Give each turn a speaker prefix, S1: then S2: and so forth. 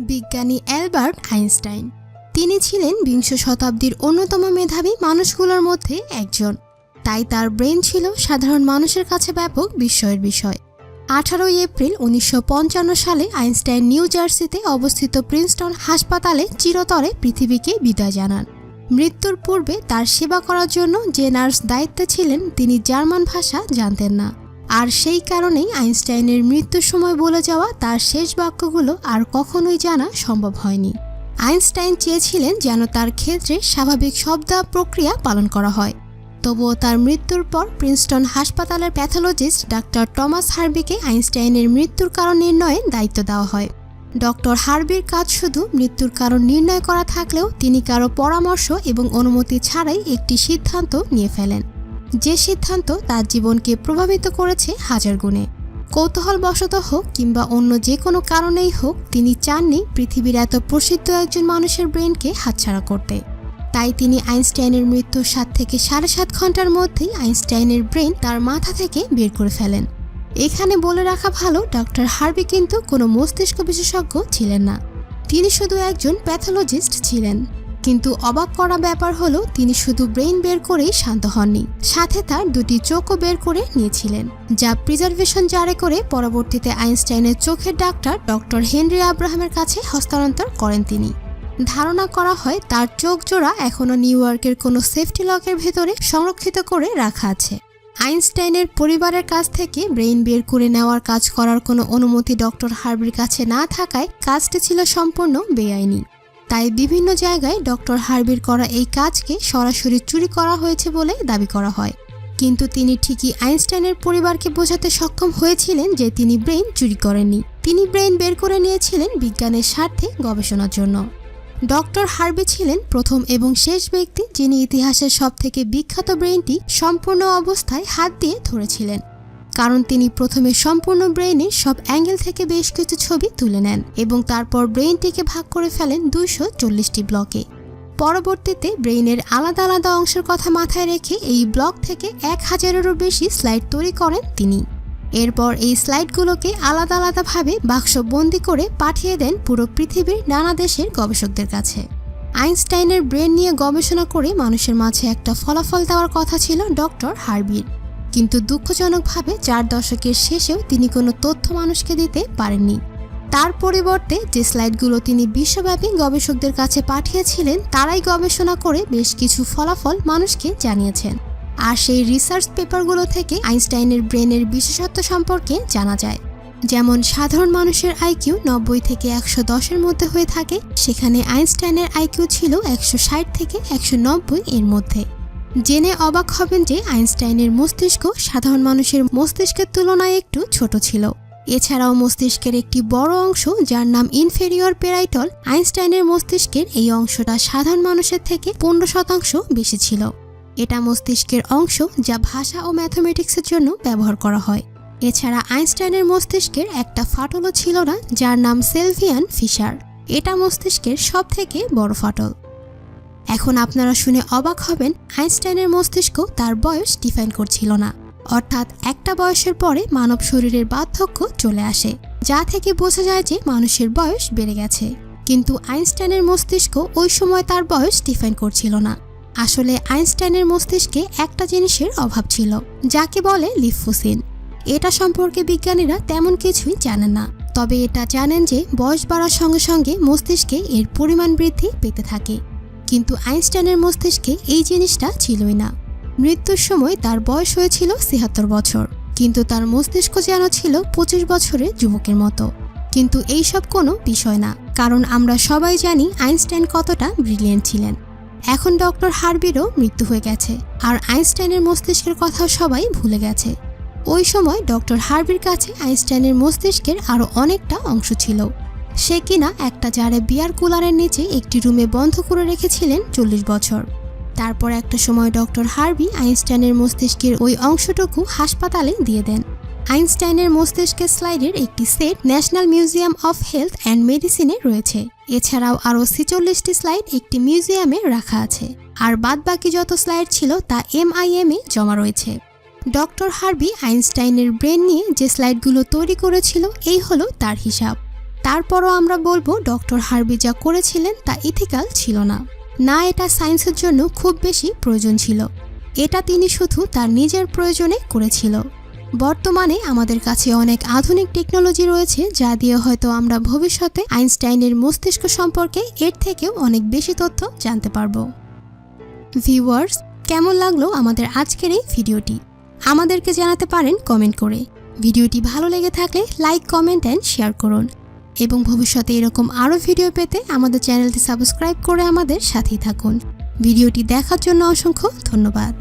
S1: বিজ্ঞানী Albert Einstein. তিনি ছিলেন বিংশ শতাব্দীর অন্যতম মেধাবী মানুষগুলোর মধ্যে একজন। তাই তার ব্রেন ছিল সাধারণ মানুষের কাছে ব্যাপক বিস্ময়ের বিষয়। আঠারোই এপ্রিল উনিশশো পঞ্চান্ন সালে আইনস্টাইন নিউ জার্সিতে অবস্থিত প্রিন্সটন হাসপাতালে চিরতরে পৃথিবীকে বিদায় জানান। মৃত্যুর পূর্বে তার সেবা করার জন্য যে নার্স দায়িত্বে ছিলেন, তিনি জার্মান ভাষা জানতেন না। আর সেই কারণেই আইনস্টাইনের মৃত্যুর সময় বলে যাওয়া তার শেষ বাক্যগুলো আর কখনোই জানা সম্ভব হয়নি। আইনস্টাইন চেয়েছিলেন যেন তার ক্ষেত্রে স্বাভাবিক শব্দ প্রক্রিয়া পালন করা হয়। তবুও তার মৃত্যুর পর প্রিন্সটন হাসপাতালের প্যাথোলজিস্ট ডাক্তার টমাস হার্বিকে আইনস্টাইনের মৃত্যুর কারণ নির্ণয়ের দায়িত্ব দেওয়া হয়। ডক্টর হার্বির কাজ শুধু মৃত্যুর কারণ নির্ণয় করা থাকলেও তিনি কারও পরামর্শ এবং অনুমতি ছাড়াই একটি সিদ্ধান্ত নিয়ে ফেলেন। যে সিদ্ধান্ত তার জীবনকে প্রভাবিত করেছে হাজার গুণে। কৌতূহলবশত হোক কিংবা অন্য যে কোনো কারণেই হোক, তিনি চাননি পৃথিবীর এত প্রসিদ্ধ একজন মানুষের ব্রেনকে হাতছাড়া করতে। তাই তিনি আইনস্টাইনের মৃত্যুর সাত থেকে সাড়ে সাত ঘণ্টার মধ্যেই আইনস্টাইনের ব্রেন তার মাথা থেকে বের করে ফেলেন। এখানে বলে রাখা ভালো, ডক্টর হার্বি কিন্তু কোনো মস্তিষ্ক বিশেষজ্ঞ ছিলেন না। তিনি শুধু একজন প্যাথোলজিস্ট ছিলেন। কিন্তু অবাক করা ব্যাপার হলো, তিনি শুধু ব্রেইন বের করেই শান্ত হননি। সাথে তার দুটি চোখও বের করে নিয়েছিলেন, যা প্রিজার্ভেশন জারে করে পরবর্তীতে আইনস্টাইনের চোখের ডাক্তার ডক্টর হেনরি আব্রাহামের কাছে হস্তান্তর করেন তিনি। ধারণা করা হয়, তার চোখ জোড়া এখনও নিউ ইয়র্কের কোনো সেফটি লকের ভেতরে সংরক্ষিত করে রাখা আছে। আইনস্টাইনের পরিবারের কাছ থেকে ব্রেইন বের করে নেওয়ার কাজ করার কোনো অনুমতি ডক্টর হার্বির কাছে না থাকায় কাজটি ছিল সম্পূর্ণ বেআইনি। তাই বিভিন্ন জায়গায় ডক্টর হার্বির করা এই কাজকে সরাসরি চুরি করা হয়েছে বলে দাবি করা হয়। কিন্তু তিনি ঠিকই আইনস্টাইনের পরিবারকে বোঝাতে সক্ষম হয়েছিলেন যে তিনি ব্রেইন চুরি করেননি। তিনি ব্রেইন বের করে নিয়েছিলেন বিজ্ঞানের স্বার্থে গবেষণার জন্য। ডক্টর হার্বি ছিলেন প্রথম এবং শেষ ব্যক্তি যিনি ইতিহাসের সবথেকে বিখ্যাত ব্রেইনটি সম্পূর্ণ অবস্থায় হাত দিয়ে ধরেছিলেন। কারণ তিনি প্রথমে সম্পূর্ণ ব্রেইনের সব অ্যাঙ্গেল থেকে বেশ কিছু ছবি তুলে নেন এবং তারপর ব্রেইনটিকে ভাগ করে ফেলেন দুইশো চল্লিশটি ব্লকে। পরবর্তীতে ব্রেইনের আলাদা আলাদা অংশের কথা মাথায় রেখে এই ব্লক থেকে এক হাজারেরও বেশি স্লাইড তৈরি করেন তিনি। এরপর এই স্লাইডগুলোকে আলাদা আলাদাভাবে বাক্স বন্দি করে পাঠিয়ে দেন পুরো পৃথিবীর নানা দেশের গবেষকদের কাছে। আইনস্টাইনের ব্রেন নিয়ে গবেষণা করে মানুষের মাঝে একটা ফলাফল দেওয়ার কথা ছিল ডক্টর হার্বির। কিন্তু দুঃখজনকভাবে চার দশকের শেষেও তিনি কোনো তথ্য মানুষকে দিতে পারেননি। তার পরিবর্তে যে স্লাইডগুলো তিনি বিশ্বব্যাপী গবেষকদের কাছে পাঠিয়েছিলেন, তারাই গবেষণা করে বেশ কিছু ফলাফল মানুষকে জানিয়েছেন। আর সেই রিসার্চ পেপারগুলো থেকে আইনস্টাইনের ব্রেনের বিশেষত্ব সম্পর্কে জানা যায়। যেমন সাধারণ মানুষের আইকিউ নব্বই থেকে একশো দশের মধ্যে হয়ে থাকে, সেখানে আইনস্টাইনের আইকিউ ছিল একশো ষাট থেকে একশো নব্বই এর মধ্যে। জেনে অবাক হবেন যে আইনস্টাইনের মস্তিষ্ক সাধারণ মানুষের মস্তিষ্কের তুলনায় একটু ছোট ছিল। এছাড়াও মস্তিষ্কের একটি বড় অংশ, যার নাম ইনফেরিয়র পেরাইটল আইনস্টাইনের মস্তিষ্কের এই অংশটা সাধারণ মানুষের থেকে পনেরো শতাংশ বেশি ছিল। এটা মস্তিষ্কের অংশ যা ভাষা ও ম্যাথমেটিক্সের জন্য ব্যবহার করা হয়। এছাড়া আইনস্টাইনের মস্তিষ্কের একটা ফাটলও ছিল না, যার নাম সেলভিয়ান ফিশার। এটা মস্তিষ্কের সব থেকে বড় ফাটল। এখন আপনারা শুনে অবাক হবেন, আইনস্টাইনের মস্তিষ্ক তার বয়স ডিফাইন করছিল না। অর্থাৎ একটা বয়সের পরে মানব শরীরের বার্ধক্য চলে আসে, যা থেকে বোঝা যায় যে মানুষের বয়স বেড়ে গেছে। কিন্তু আইনস্টাইনের মস্তিষ্ক ওই সময় তার বয়স ডিফাইন করছিল না। আসলে আইনস্টাইনের মস্তিষ্কে একটা জিনিসের অভাব ছিল, যাকে বলে লিফোসিন। এটা সম্পর্কে বিজ্ঞানীরা তেমন কিছুই জানেন না, তবে এটা জানেন যে বয়স বাড়ার সঙ্গে সঙ্গে মস্তিষ্কে এর পরিমাণ বৃদ্ধি পেতে থাকে। কিন্তু আইনস্টাইনের মস্তিষ্কে এই জিনিসটা ছিলই না। মৃত্যুর সময় তার বয়স হয়েছিল ছিয়াত্তর বছর, কিন্তু তার মস্তিষ্ক যেন ছিল পঁচিশ বছরের যুবকের মতো। কিন্তু এইসব কোনো বিষয় না, কারণ আমরা সবাই জানি আইনস্টাইন কতটা ব্রিলিয়েন্ট ছিলেন। এখন ডক্টর হার্বিরও মৃত্যু হয়ে গেছে, আর আইনস্টাইনের মস্তিষ্কের কথাও সবাই ভুলে গেছে। ওই সময় ডক্টর হার্বির কাছে আইনস্টাইনের মস্তিষ্কের আরও অনেকটা অংশ ছিল। সে কিনা একটা জারে বিয়ার কুলারের নিচে একটি রুমে বন্ধ করে রেখেছিলেন চল্লিশ বছর। তারপর একটা সময় ডক্টর হার্বি আইনস্টাইনের মস্তিষ্কের ওই অংশটুকু হাসপাতালে দিয়ে দেন। আইনস্টাইনের মস্তিষ্কের স্লাইডের একটি set national museum of health and মেডিসিনে রয়েছে। এছাড়াও আরও ছেচল্লিশটি স্লাইড একটি মিউজিয়ামে রাখা আছে। আর বাদ বাকি যত স্লাইড ছিল তা এমআইএম এ জমা রয়েছে। ডক্টর হার্বি আইনস্টাইনের ব্রেন নিয়ে যে স্লাইডগুলো তৈরি করেছিল, এই হলো তার হিসাব। তারপরও আমরা বলব ডক্টর হার্বি যা করেছিলেন তা ইথিক্যাল ছিল না। না, এটা সায়েন্সের জন্য খুব বেশি প্রয়োজন ছিল। এটা তিনি শুধু তার নিজের প্রয়োজনে করেছিল। বর্তমানে আমাদের কাছে অনেক আধুনিক টেকনোলজি রয়েছে যা দিয়ে হয়তো আমরা ভবিষ্যতে আইনস্টাইনের মস্তিষ্ক সম্পর্কে এর থেকেও অনেক বেশি তথ্য জানতে পারব। ভিউয়ার্স, কেমন লাগল আমাদের আজকের এই ভিডিওটি? আমাদেরকে জানাতে পারেন কমেন্ট করে। ভিডিওটি ভালো লেগে থাকলে লাইক, কমেন্ট, অ্যান্ড শেয়ার করুন। এবং ভবিষ্যতে এরকম আরও ভিডিও পেতে আমাদের চ্যানেলটি সাবস্ক্রাইব করে আমাদের সাথেই থাকুন। ভিডিওটি দেখার জন্য অসংখ্য ধন্যবাদ।